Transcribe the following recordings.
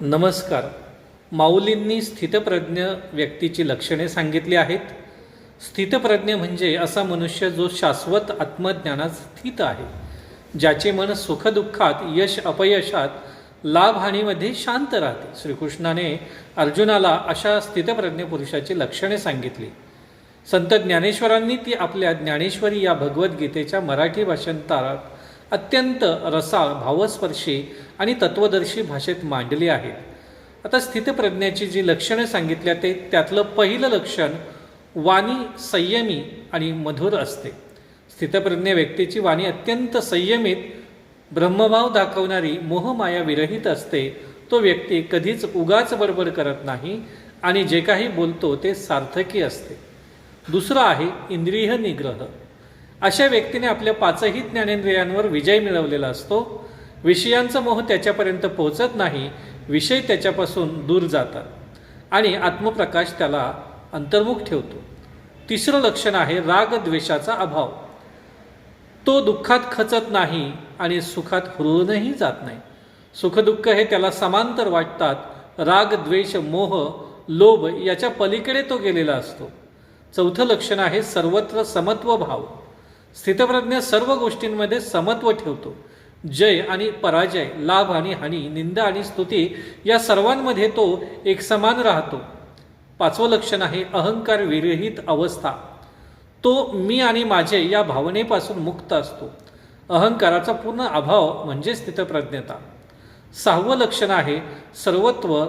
नमस्कार. माऊलींनी स्थितप्रज्ञ व्यक्तीची लक्षणे सांगितली आहेत. स्थितप्रज्ञ म्हणजे असा मनुष्य जो शाश्वत आत्मज्ञानात स्थित आहे ज्याचे मन सुखदुःखात यश अपयशात लाभहानीमध्ये शांत राहते. श्रीकृष्णाने अर्जुनाला अशा स्थितप्रज्ञ पुरुषाची लक्षणे सांगितली. संत ज्ञानेश्वरांनी ती आपल्या ज्ञानेश्वरी या भगवद्गीतेच्या मराठी भाषांतरात अत्यंत रसाळ भावस्पर्शी आणि तत्वदर्शी भाषेत मांडली आहेत आता स्थितप्रज्ञाची जी लक्षणं सांगितल्या ते त्यातलं पहिलं लक्षण वाणी संयमी आणि मधुर असते. स्थितप्रज्ञ व्यक्तीची वाणी अत्यंत संयमित ब्रह्मभाव दाखवणारी मोहमाया विरहित असते. तो व्यक्ती कधीच उगाच बडबड करत नाही आणि जे काही बोलतो ते सार्थकी असते. दुसरं आहे इंद्रिय निग्रह अशा व्यक्तीने आपल्या पाचही ज्ञानेंद्रियांवर विजय मिळवलेला असतो. विषयांचा मोह त्याच्यापर्यंत पोहोचत नाही विषय त्याच्यापासून दूर जातात आणि आत्मप्रकाश त्याला अंतर्मुख ठेवतो. तिसरं लक्षण आहे राग द्वेषाचा अभाव. तो दुःखात खचत नाही आणि सुखात हुरळूनही जात नाही. सुखदुःख हे त्याला समांतर वाटतात. राग द्वेष मोह लोभ याच्या पलीकडे तो गेलेला असतो. चौथं लक्षण आहे सर्वत्र समत्व भाव. स्थितप्रज्ञ सर्व गोष्टींमध्ये समत्व ठेवतो. जय आणि पराजय लाभ आणि हानी निंदा आणि स्तुती या सर्वांमध्ये तो एक समान राहतो. पाचवं लक्षण आहे अहंकार विरहित अवस्था. तो मी आणि माझे या भावनेपासून मुक्त असतो. अहंकाराचा पूर्ण अभाव म्हणजे स्थितप्रज्ञता. सहावं लक्षण आहे सर्वत्व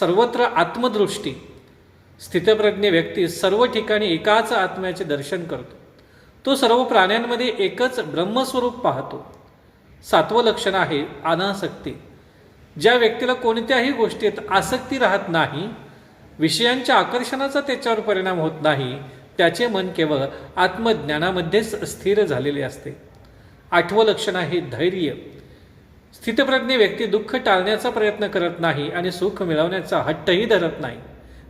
सर्वत्र आत्मदृष्टी. स्थितप्रज्ञ व्यक्ती सर्व ठिकाणी एकाच आत्म्याचे दर्शन करतो. तो सर्व प्राण्यांमध्ये एकच ब्रह्मस्वरूप पाहतो. सातवं लक्षण आहे अनासक्ती. ज्या व्यक्तीला कोणत्याही गोष्टीत आसक्ती राहत नाही विषयांच्या आकर्षणाचा त्याच्यावर परिणाम होत नाही त्याचे मन केवळ आत्मज्ञानामध्येच स्थिर झालेले असते. आठवं लक्षण आहे धैर्य. स्थितप्रज्ञ व्यक्ती दुःख टाळण्याचा प्रयत्न करत नाही आणि सुख मिळवण्याचा हट्टही धरत नाही.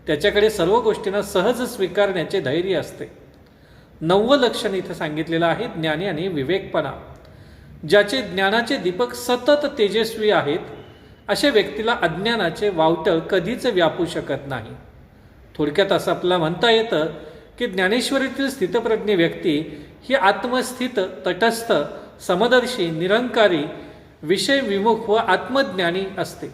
त्याच्याकडे सर्व गोष्टींना सहज स्वीकारण्याचे धैर्य असते. नववं लक्षण इथं सांगितलेलं आहे ज्ञानी आणि विवेकपणा. ज्याचे ज्ञानाचे दीपक सतत तेजस्वी आहेत अशा व्यक्तीला अज्ञानाचे वावटळ कधीच व्यापू शकत नाही. थोडक्यात असं आपल्याला म्हणता येतं की ज्ञानेश्वरीतील स्थितप्रज्ञ व्यक्ती ही आत्मस्थित तटस्थ समदर्शी निरंकारी विषय विमुख व आत्मज्ञानी असते.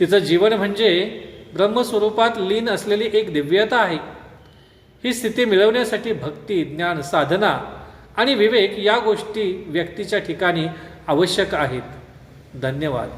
तिचं जीवन म्हणजे ब्रह्मस्वरूपात लीन असलेली एक दिव्यता आहे. ही स्थिती मिळवण्यासाठी भक्ती ज्ञान साधना आणि विवेक या गोष्टी व्यक्तीच्या ठिकाणी आवश्यक आहेत. धन्यवाद.